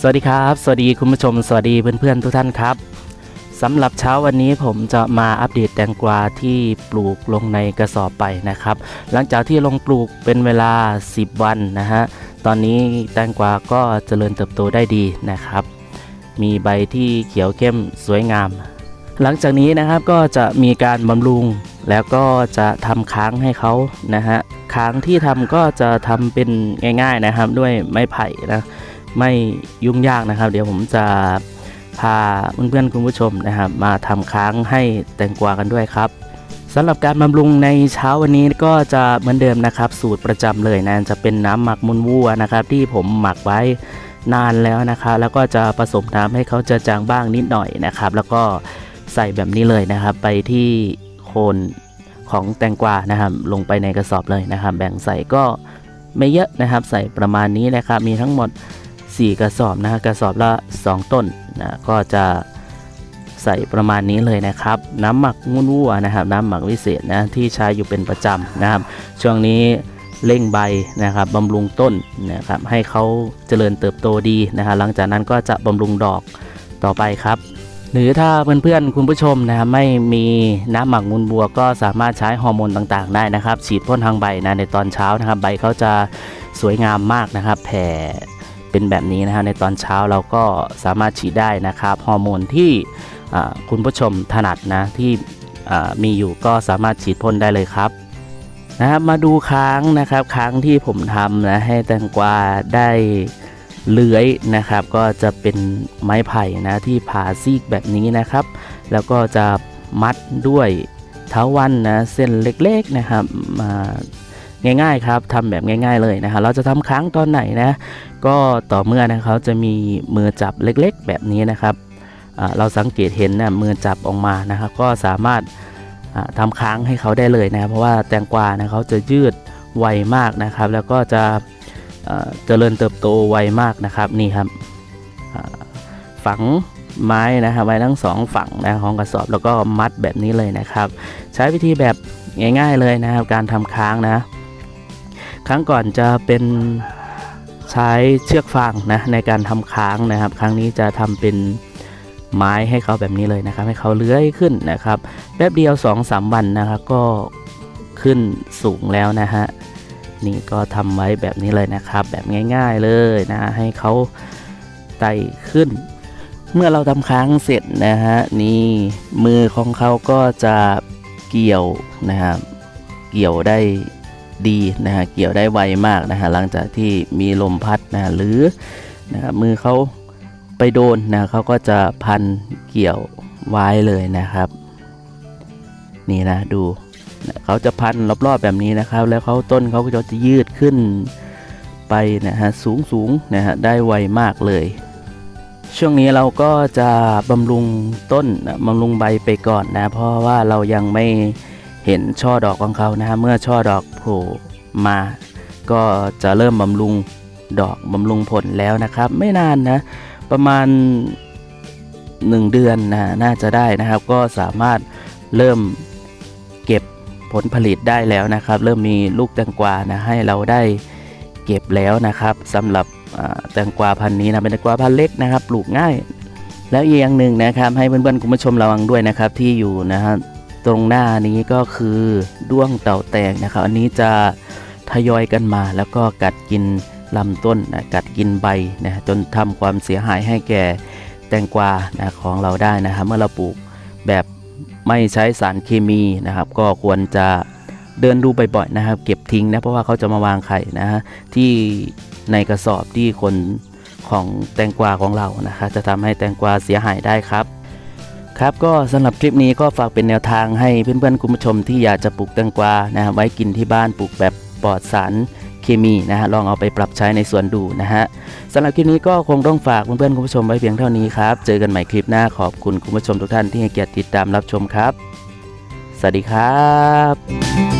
สวัสดีครับ สวัสดีคุณผู้ชม สวัสดีเพื่อนๆทุกท่านครับ สำหรับเช้าวันนี้ผมจะมาอัปเดตแตงกวาที่ปลูกลงในกระสอบไปนะครับ หลังจากที่ลงปลูกเป็นเวลา 10 วันนะฮะ ตอนนี้แตงกวาก็เจริญเติบโตได้ดีนะครับ มีใบที่เขียวเข้มสวยงาม หลังจากนี้นะครับก็จะมีการบำรุงแล้วก็จะทำค้างให้เขานะฮะ ค้างที่ทำก็จะทำเป็นง่าย ๆนะครับ ด้วยไม้ไผ่นะ ไม่ยุ่งยากนะครับ เดี๋ยวผมจะ พาเพื่อนๆคุณผู้ชมนะครับมาทำค้างให้แตงกวากันด้วยครับสำหรับการบำรุงในเช้าวันนี้ก็จะเหมือนเดิมนะครับ สูตรประจำเลยนะจะเป็นน้ำหมักมูลวัวนะครับ ที่ผมหมักไว้นานแล้วนะครับแล้วก็จะผสมน้ำให้เขาเจอจางบ้างนิดหน่อยนะครับ แล้วก็ใส่แบบนี้เลยนะครับ ไปที่โคนของแตงกวานะครับ ลงไปในกระสอบเลยนะครับ แบ่งใส่ก็ไม่เยอะนะครับ ใส่ประมาณนี้นะครับ มีทั้งหมด 4 กระสอบนะฮะกระสอบละ 2 ต้น นะก็จะใส่ประมาณนี้เลยนะครับ น้ำหมักงุ่นวัวนะครับ น้ำหมักวิเศษนะที่ใช้อยู่เป็นประจำนะครับ ช่วงนี้เร่งใบนะครับบำรุงต้นนะครับให้เขาเจริญเติบโตดีนะครับหลังจากนั้นก็จะบำรุงดอกต่อไปครับ หรือถ้าเพื่อนๆคุณผู้ชมนะครับไม่มีน้ำหมักมูลบัว ก็สามารถใช้ฮอร์โมนต่างๆ ได้นะครับ ฉีดพ่นทางใบนะในตอนเช้านะครับใบเขาจะสวยงามมากนะครับ แผ่ เป็นแบบนี้นะครับในตอนเช้าเราก็สามารถฉีดได้นะครับฮอร์โมนที่คุณผู้ชมถนัดนะที่อ่มีอยู่ก็สามารถฉีดพ่นได้เลยครับนะครับมาดูค้างนะครับค้างที่ผมทำนะให้แตงกวาได้เลื้อยนะครับ ก็จะเป็นไม้ไผ่นะที่ผ่าซีกแบบนี้นะครับ แล้วก็จะมัดด้วยเท้าวันนะเส้นเล็กๆนะครับมา ง่ายๆครับทำแบบง่าย ๆเลยนะครับเราจะทำค้างตอนไหนนะก็ต่อเมื่อนะเขาจะมีมือจับเล็กๆ แบบนี้นะครับเราสังเกตเห็นนะมือจับออกมานะครับก็สามารถอ่าทำค้างให้เขาได้เลยนะครับเพราะว่าแตงกวานะเขาจะยืดไวมากนะครับ แล้วก็จะเอ่อเจริญเติบโตไวมากนะครับนี่ครับฝังไม้นะครับไว้ทั้งสองฝั่งนะของกระสอบแล้วก็มัดแบบนี้เลยนะครับ ใช้วิธีแบบง่ายๆเลยนะครับ การทำค้างนะ ครั้งก่อนจะเป็นใช้เชือกฟางนะในการทำค้างนะครับ ครั้งนี้จะทำเป็นไม้ให้เขาแบบนี้เลยนะครับ ให้เขาเลื้อยขึ้นนะครับแป๊บเดียว2-3วันนะครับก็ขึ้นสูงแล้วนะฮะนี่ก็ทำไว้แบบนี้เลยนะครับ แบบง่าย ๆเลยนะให้เขาไต่ขึ้น เมื่อเราทำค้างเสร็จนะฮะนี่มือของเขาก็จะเกี่ยวนะครับเกี่ยวได้ ดีนะฮะเกี่ยวได้ไวมากนะฮะหลังจากที่มีลมพัดนะฮะหรือนะครับมือเขาไปโดนนะเขาก็จะพันเกี่ยวไว้เลยนะครับ นี่นะดูนะเขาจะพันรอบๆแบบนี้นะครับ แล้วเขาต้นเขาก็จะยืดขึ้นไปนะฮะสูงสูงๆนะฮะได้ไวมากเลย ช่วงนี้เราก็จะบำรุงต้นนะบำรุงใบไปก่อนนะ เพราะว่าเรายังไม่ เห็นช่อดอกของเขานะฮะเมื่อช่อดอกโผล่มา ก็จะเริ่มบำรุงดอกบำรุงผลแล้วนะครับ ไม่นานนะ ประมาณ 1 เดือนนะน่าจะได้นะครับ ก็สามารถเริ่มเก็บผลผลิตได้แล้วนะครับ เริ่มมีลูกแตงกวานะให้เราได้เก็บแล้วนะครับสำหรับแตงกวาพันธุ์นี้นะเป็นแตงกวาพันธุ์เล็กนะครับ ปลูกง่าย แล้วอีกอย่างหนึ่งนะครับ ให้เพื่อนๆคุณผู้ชมระวังด้วยนะครับที่อยู่นะฮะ ตรงหน้านี้ก็คือด้วงเต่าแตงนะครับ อันนี้จะทยอยกันมาแล้วก็กัดกินลำต้นนะกัดกินใบนะจนทำความเสียหายให้แก่แตงกวานะของเราได้นะครับเมื่อเราปลูกแบบไม่ใช้สารเคมีนะครับ ก็ควรจะเดินดูบ่อยๆนะครับ เก็บทิ้งนะเพราะว่าเขาจะมาวางไข่นะฮะที่ในกระสอบที่คนของแตงกวาของเรานะคะจะทำให้แตงกวาเสียหายได้ครับ ครับก็สำหรับคลิปนี้ก็ฝากเป็นแนวทางให้เพื่อนๆคุณผู้ชมที่อยากจะปลูกแตงกวานะฮะไว้กินที่บ้านปลูกแบบปลอดสารเคมีนะฮะลองเอาไปปรับใช้ในสวนดูนะฮะสำหรับคลิปนี้ก็คงต้องฝากเพื่อนๆคุณผู้ชมไว้เพียงเท่านี้ครับ เจอกันใหม่คลิปหน้าขอบคุณคุณผู้ชมทุกท่านที่ให้เกียรติติดตามรับชมครับ สวัสดีครับ